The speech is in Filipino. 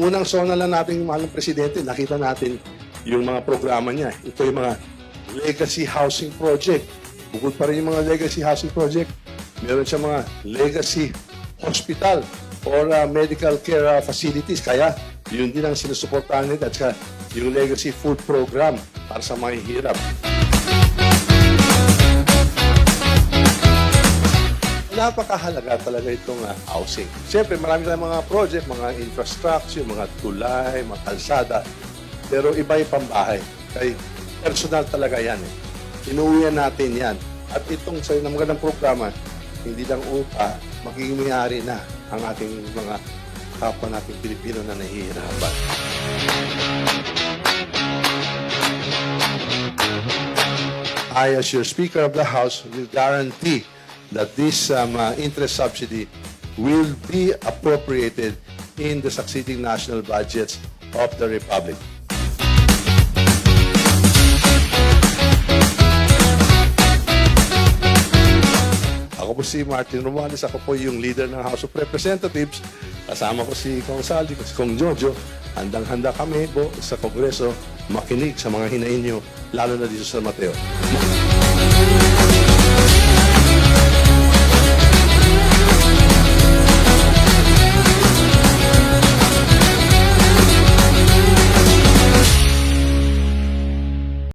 Unang sona lang natin yung mahal ng presidente, nakita natin yung mga programa niya. Ito yung mga legacy housing project. Bukod pa rin yung mga legacy housing project, meron siya mga legacy hospital or uh, medical care uh, facilities. Kaya yun din ang sinusuportahan nila at saka yung legacy food program para sa mga hirap. Napakahalaga talaga itong uh, housing. Siyempre, marami tayong mga project, mga infrastructure, mga tulay, mga kalsada. Pero iba yung pambahay. Kaya personal talaga yan. Eh. Inuwian natin yan. At itong sa ng magandang programa, hindi lang upa, magiging may-ari na ang ating mga kapwa nating Pilipino na nahihirapan. I, as your Speaker of the House, will guarantee that this um, uh, interest subsidy will be appropriated in the succeeding national budgets of the Republic. Ako po si Martin Romualdez. Ako po yung leader ng House of Representatives. Kasama ko si Kong Saldi, si Kong Jojo. Handang-handa kami po sa Kongreso makinig sa mga hinain nyo, lalo na dito sa Mateo.